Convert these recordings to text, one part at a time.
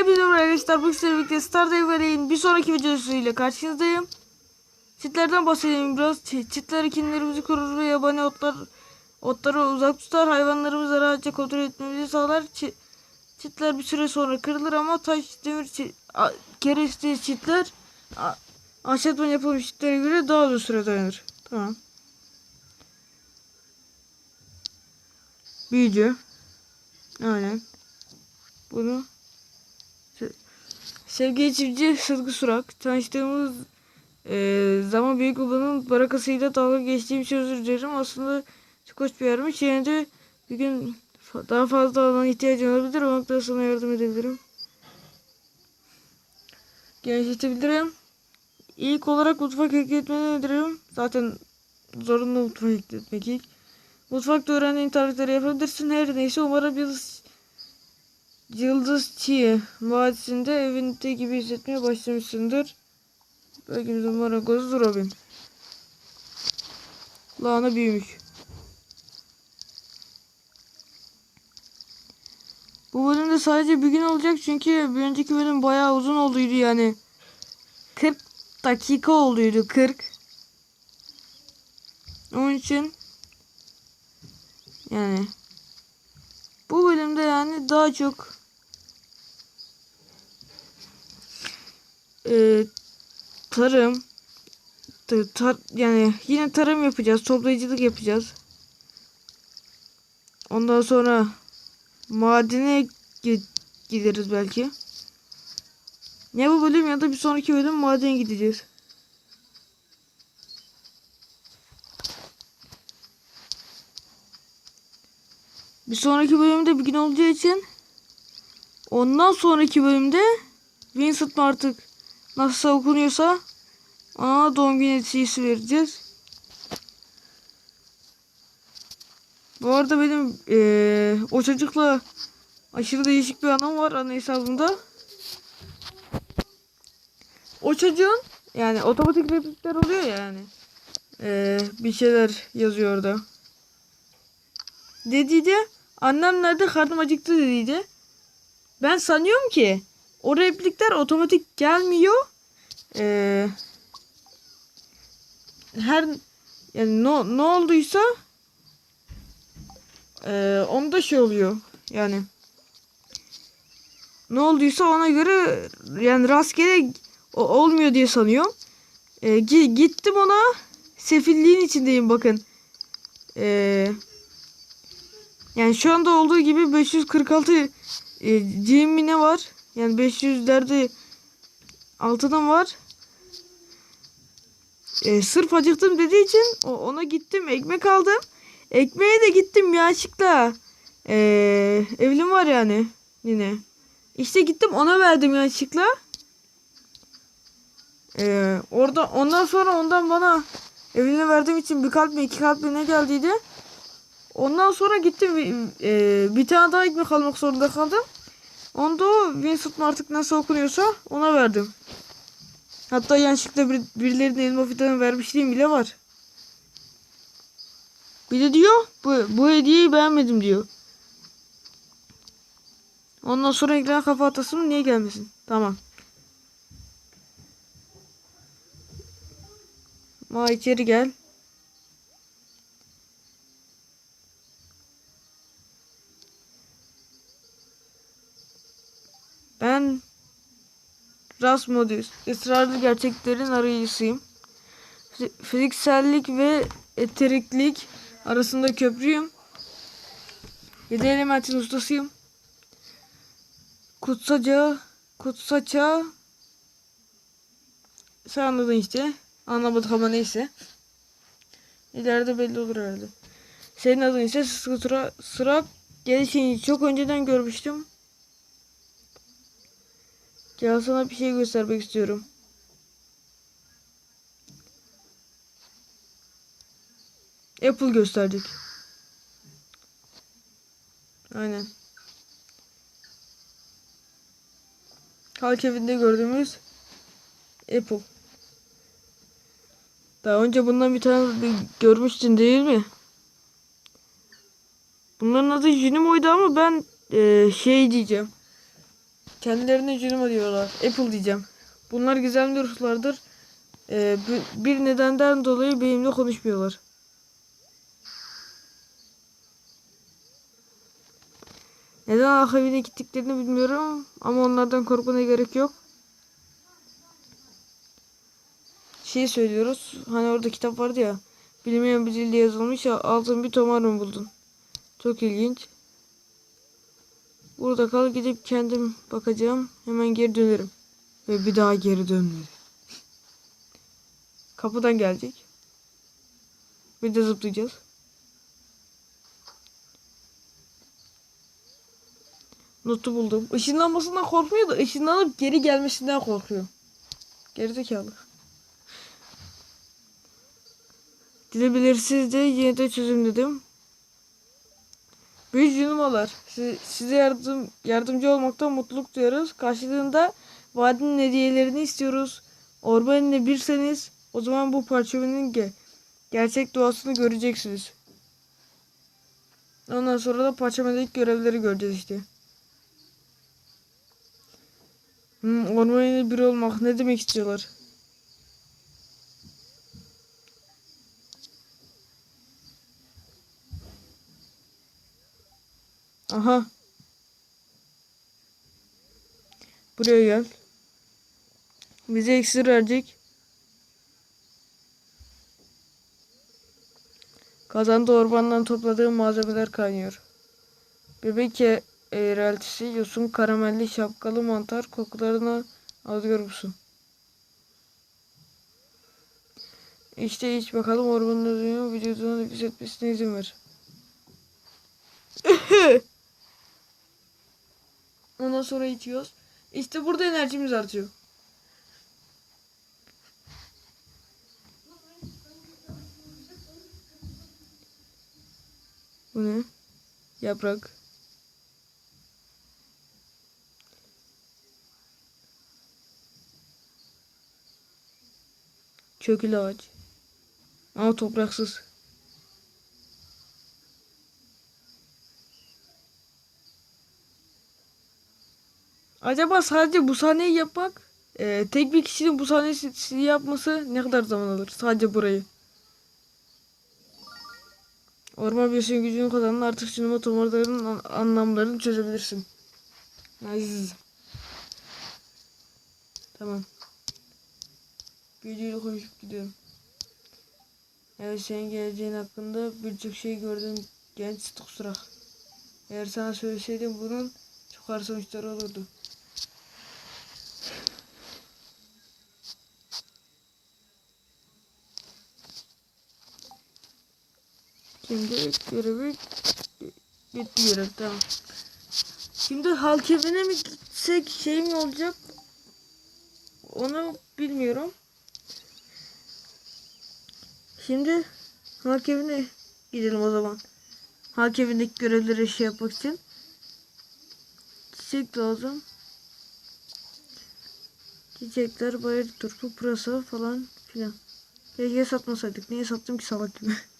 Hepinize merhaba arkadaşlar. Bu sizlerle birlikte Stardew Valley'in bir sonraki videosuyla karşınızdayım. Çitlerden bahsedeyim biraz. Çitler ekinlerimizi korur ve yabani otlar otları uzak tutar. Hayvanlarımızı rahatça kontrol etmemizi sağlar. Çi- çitler bir süre sonra kırılır ama taş, demir, çi- a- kereste çitler a- ahşaptan yapılmış çitlere göre daha uzun süre dayanır. Tamam. Büyücü. Aynen. Bunu Sevgili çiftçi Sıtkı Surak. Tanıştığımız eee, zaman büyük babanın barakasıyla dalga geçtiğim için özür dilerim. Aslında çok hoş bir yermiş. Yine de bir gün daha fazla alan ihtiyacın olabilir. O noktada sana yardım edebilirim. Genişletebilirim. İlk olarak mutfak ekletmeni öneririm. Zaten zorunlu mutfak ekletmek ilk. Mutfakta öğrendiğin tarifleri yapabilirsin. Her neyse umarım yıldız Yıldız Çiğ Vadisi'nde evinde gibi hissetmeye başlamışsındır. Bölgemizin marangozu Robin. Lahana büyümüş. Bu bölümde sadece bir gün olacak çünkü bir önceki bölüm bayağı uzun olduydu yani. 40 dakika olduydu 40. Onun için yani bu bölümde yani daha çok e, tarım ta- tar- yani yine tarım yapacağız, toplayıcılık yapacağız. Ondan sonra madene gi- gideriz belki. Ya bu bölüm ya da bir sonraki bölüm madene gideceğiz. Bir sonraki bölümde bir gün olacağı için ondan sonraki bölümde Vincent artık nasıl okunuyorsa ona doğum günü hediyesi vereceğiz. Bu arada benim eee, o çocukla aşırı değişik bir anım var ana hesabımda. O çocuğun yani otomatik replikler oluyor ya yani. Eee, bir şeyler yazıyor orada. Dediydi annem nerede karnım acıktı dediydi. Ben sanıyorum ki o replikler otomatik gelmiyor. Ee, her yani ne, ne olduysa e, onda şey oluyor yani ne olduysa ona göre yani rastgele o, olmuyor diye sanıyorum. Ee, gi- gittim ona sefilliğin içindeyim bakın. Eee yani şu anda olduğu gibi 546 e, GM var? Yani 500'lerde altından var. E, sırf acıktım dediği için ona gittim ekmek aldım. Ekmeğe de gittim yanlışlıkla. E, evlim var yani yine. İşte gittim ona verdim yanlışlıkla. E, orada ondan sonra ondan bana evine verdiğim için bir kalp mi iki kalp mi ne geldiydi. Ondan sonra gittim e, bir tane daha ekmek almak zorunda kaldım. Onda o Vincent mı artık nasıl okunuyorsa ona verdim. Hatta yanlışlıkla bir, birilerine elma fidanı vermişliğim bile var. Bir de diyor bu, bu hediyeyi beğenmedim diyor. Ondan sonra ekran kafa atasım niye gelmesin? Tamam. Ma içeri gel. Ben Rasmodus, ısrarlı gerçeklerin arayıcısıyım. Fi- Fiziksellik ve eteriklik arasında köprüyüm. Yedi elementin ustasıyım. Kutsaca, kutsaça sen anladın işte. Anlamadık ama neyse. İleride belli olur herhalde. Senin adın ise Sıra, Sıra gelişini çok önceden görmüştüm. Gel sana bir şey göstermek istiyorum. Apple gösterdik. Aynen. Halk evinde gördüğümüz Apple. Daha önce bundan bir tane görmüştün değil mi? Bunların adı Junimo'ydu ama ben eee, şey diyeceğim. Kendilerine Junimo diyorlar. Apple diyeceğim. Bunlar gizemli ruhlardır. Ee, bir nedenden dolayı benimle konuşmuyorlar. Neden arşivine gittiklerini bilmiyorum ama onlardan korkmana gerek yok. Şey söylüyoruz. Hani orada kitap vardı ya. Bilmeyen bir dilde yazılmış ya altın bir tomar mı buldun? Çok ilginç. Burada kal gidip kendim bakacağım. Hemen geri dönerim. Ve bir daha geri dönmedi. Kapıdan gelecek. Bir de zıplayacağız. Notu buldum. Işınlanmasından korkmuyor da ışınlanıp geri gelmesinden korkuyor. Gerizekalı. Dilebilirsiz de yine de çözüm dedim. Büyük yunumalar. Size, yardım yardımcı olmaktan mutluluk duyarız. Karşılığında vadinin hediyelerini istiyoruz. Ormanla birseniz o zaman bu parçamenin ge gerçek doğasını göreceksiniz. Ondan sonra da parçamadaki görevleri göreceğiz işte. Hmm, ormanla bir olmak ne demek istiyorlar? Aha. Buraya gel. Bize iksir verecek. Kazanda ormandan topladığım malzemeler kaynıyor. Bebek e- eğreltisi, yosun, karamelli, şapkalı mantar kokularını alıyor musun? İşte iç bakalım ormanın vücudunu nefes etmesine izin ver. Ondan sonra içiyoruz. İşte burada enerjimiz artıyor. Bu ne? Yaprak. Çökül ağaç. Ama topraksız. Acaba sadece bu sahneyi yapmak, e, tek bir kişinin bu sahnesini yapması ne kadar zaman alır? Sadece burayı. Orman biyosinin gücünü kazandın artık sinema tomarlarının an- anlamlarını çözebilirsin. Aziz. Tamam. Videoyu konuşup gidiyorum. Evet senin geleceğin hakkında birçok şey gördüm genç sıtık Eğer sana söyleseydim bunun çok ağır sonuçları olurdu. Şimdi görevi bitti görev tamam. Şimdi halk evine mi gitsek şey mi olacak? Onu bilmiyorum. Şimdi halk evine gidelim o zaman. Halk evindeki görevleri şey yapmak için. Çiçek lazım. Çiçekler, bayır turpu, pırasa falan filan. Keşke satmasaydık. Niye sattım ki salak gibi.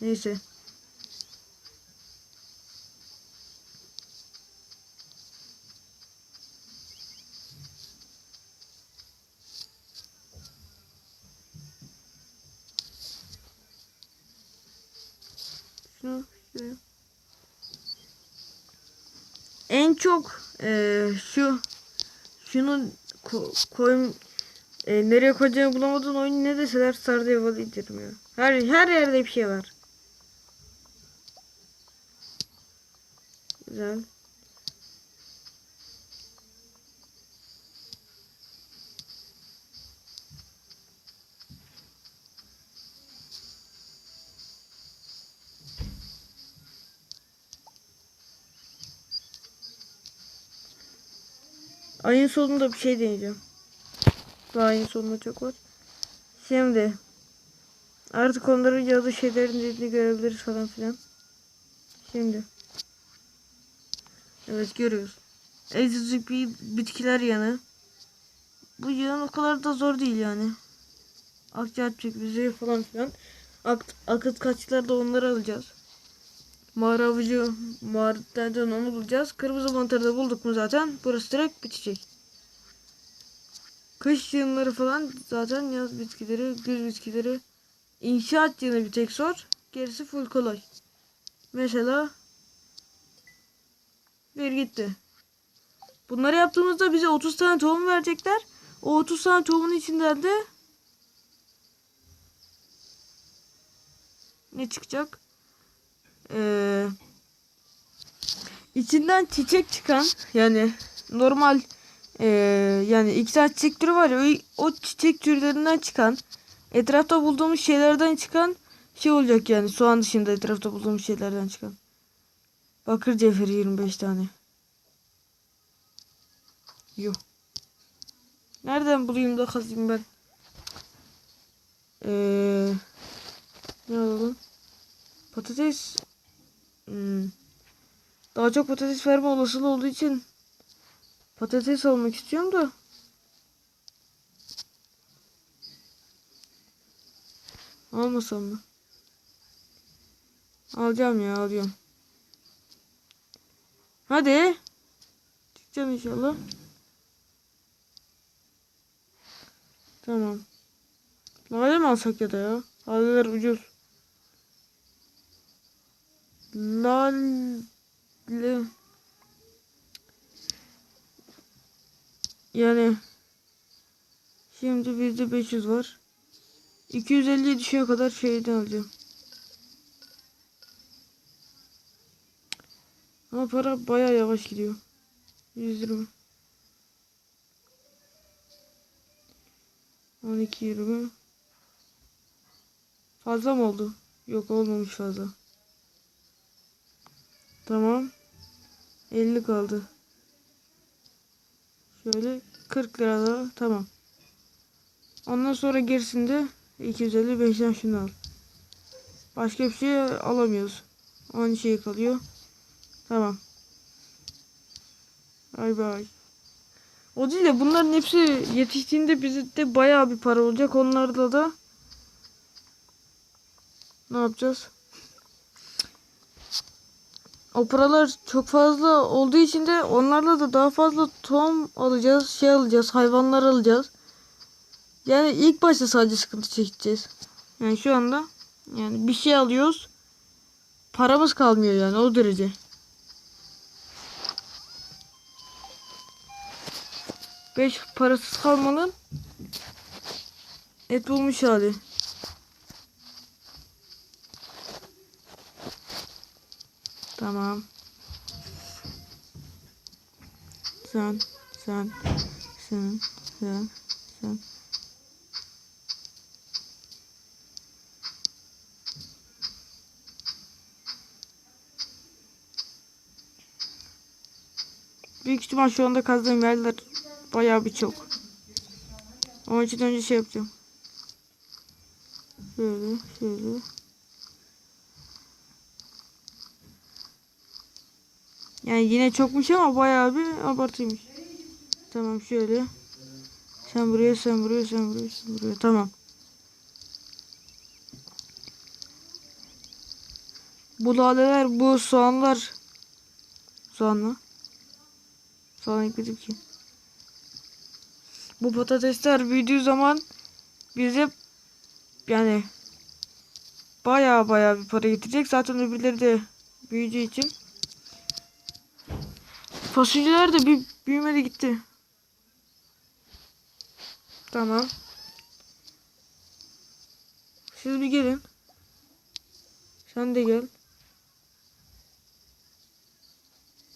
Neyse. Şunu şuraya. En çok eee, şu şunu ko koyun e, nereye koyacağımı bulamadığın oyun ne deseler Valley derim ya. Her her yerde bir şey var. Güzel. Ayın sonunda bir şey deneyeceğim. Daha ayın sonunda çok var. Şimdi artık onların yazı şeylerin dediğini görebiliriz falan filan. Şimdi. Evet görüyoruz. Egzotik bir bitkiler yanı. Bu yığın o kadar da zor değil yani. Akçaat çekmesi falan filan. Ak akıt kaçlar da onları alacağız. Mağara avcı mağaradan onu bulacağız. Kırmızı mantarı da bulduk mu zaten burası direkt bitecek. Kış yığınları falan zaten yaz bitkileri, güz bitkileri. İnşaat yığını bir tek zor. Gerisi full kolay. Mesela bir gitti. Bunları yaptığımızda bize 30 tane tohum verecekler. O 30 tane tohumun içinden de ne çıkacak? Ee, içinden çiçek çıkan yani normal ee, yani iki tane çiçek türü var ya o, o çiçek türlerinden çıkan etrafta bulduğumuz şeylerden çıkan şey olacak yani soğan dışında etrafta bulduğumuz şeylerden çıkan. Bakır cevheri 25 tane. Yok. Nereden bulayım da kazayım ben? Ee, ne alalım? Patates. Hmm. Daha çok patates verme olasılığı olduğu için patates almak istiyorum da. Almasam mı? Alacağım ya alıyorum. Hadi. Çıkacağım inşallah. Tamam. Lale mi alsak ya da ya? Laleler ucuz. Lale. Yani. Şimdi bizde 500 var. 250 düşüyor kadar şeyden alacağım. Ama para baya yavaş gidiyor. 120. 12 20. Fazla mı oldu? Yok olmamış fazla. Tamam. 50 kaldı. Şöyle 40 lira daha. Tamam. Ondan sonra gerisinde 255'ten şunu al. Başka bir şey alamıyoruz. Aynı şey kalıyor. Tamam. Bay bay. O değil de bunların hepsi yetiştiğinde bize de bayağı bir para olacak. Onlarla da ne yapacağız? O paralar çok fazla olduğu için de onlarla da daha fazla tohum alacağız, şey alacağız, hayvanlar alacağız. Yani ilk başta sadece sıkıntı çekeceğiz. Yani şu anda yani bir şey alıyoruz. Paramız kalmıyor yani o derece. Beş parasız kalmanın et bulmuş hali. Tamam. Sen, sen, sen, sen, sen. Büyük ihtimal şu anda kazdığım yerler bayağı bir çok. Onun için önce şey yapacağım. Şöyle, şöyle. Yani yine çokmuş ama bayağı bir abartıymış. Tamam şöyle. Sen buraya, sen buraya, sen buraya, sen buraya. Tamam. Bu laleler, bu soğanlar. Soğan mı? Soğan ekledim ki. Bu patatesler büyüdüğü zaman bize yani baya baya bir para getirecek. Zaten öbürleri de büyüyeceği için. Fasulyeler de bir büyümedi gitti. Tamam. Siz bir gelin. Sen de gel.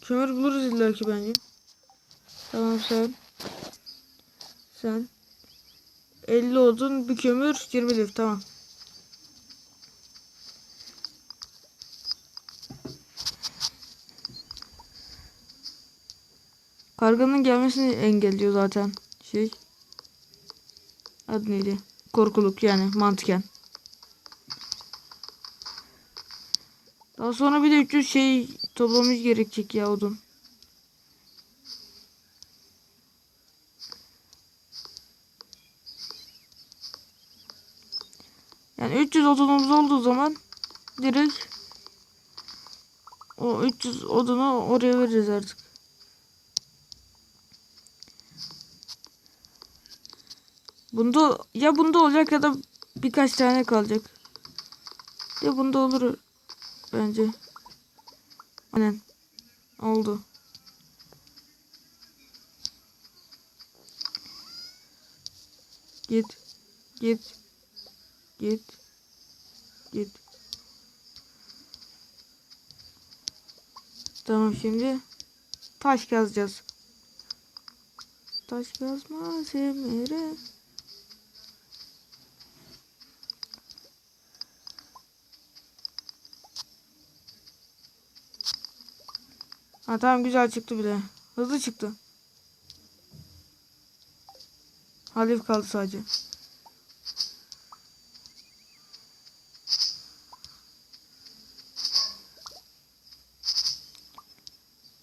Kömür buluruz illa ki bence. Tamam sen. Sen. 50 odun bir kömür 20 lif tamam. Karganın gelmesini engelliyor zaten şey. Adı neydi? Korkuluk yani mantıken. Daha sonra bir de 300 şey toplamamız gerekecek ya odun. Yani 300 odunumuz olduğu zaman direkt o 300 odunu oraya veririz artık. Bunda ya bunda olacak ya da birkaç tane kalacak. Ya bunda olur bence. Aynen. Oldu. Git. Git. Git. Git. Tamam şimdi taş kazacağız. Taş kazma semere. Ha tamam güzel çıktı bile. Hızlı çıktı. Halif kaldı sadece.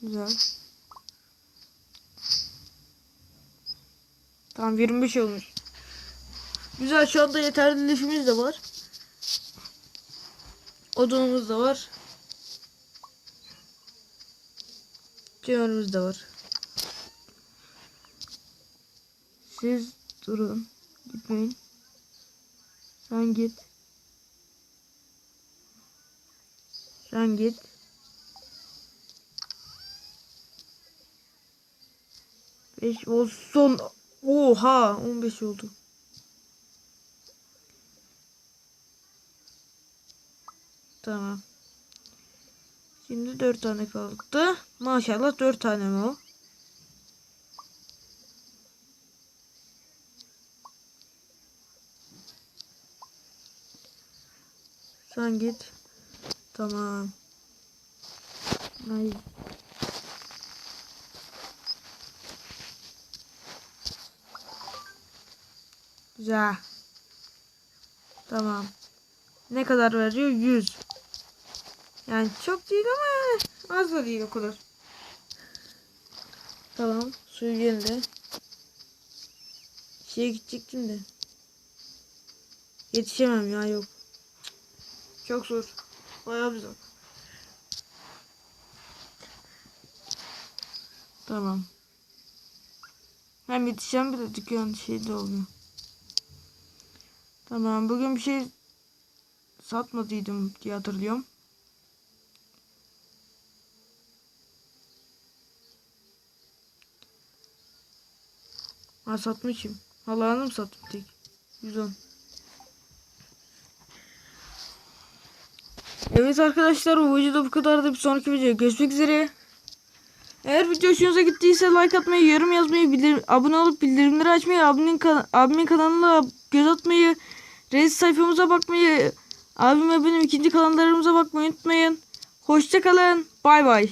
Güzel. Tamam 25 olmuş. Güzel şu anda yeterli lifimiz de var. Odunumuz da var. Cömerimiz de var. Siz durun. Gitmeyin. Sen git. Sen git. Beş olsun. Oha 15 oldu. Tamam. Şimdi 4 tane kaldı. Maşallah 4 tane mi o? Sen git. Tamam. Ay. Güzel. Tamam. Ne kadar veriyor? 100. Yani çok değil ama yani az da değil o kadar. Tamam. Suyu geldi. Şeye gidecektim de. Yetişemem ya yok. Çok zor. Bayağı bir zor. Tamam. Hem yetişeceğim bir de dükkan şeyde oluyor. Tamam bugün bir şey satmadıydım diye hatırlıyorum. Ha satmışım. Halağını mı sattım tek? 110. Evet arkadaşlar bu videoda bu kadardı. Bir sonraki videoda görüşmek üzere. Eğer video hoşunuza gittiyse like atmayı, yorum yazmayı, bildirim, abone olup bildirimleri açmayı, abimin, kan abimin kanalına göz atmayı, Reis sayfamıza bakmayı, abim ve benim ikinci kanallarımıza bakmayı unutmayın. Hoşçakalın. Bay bay.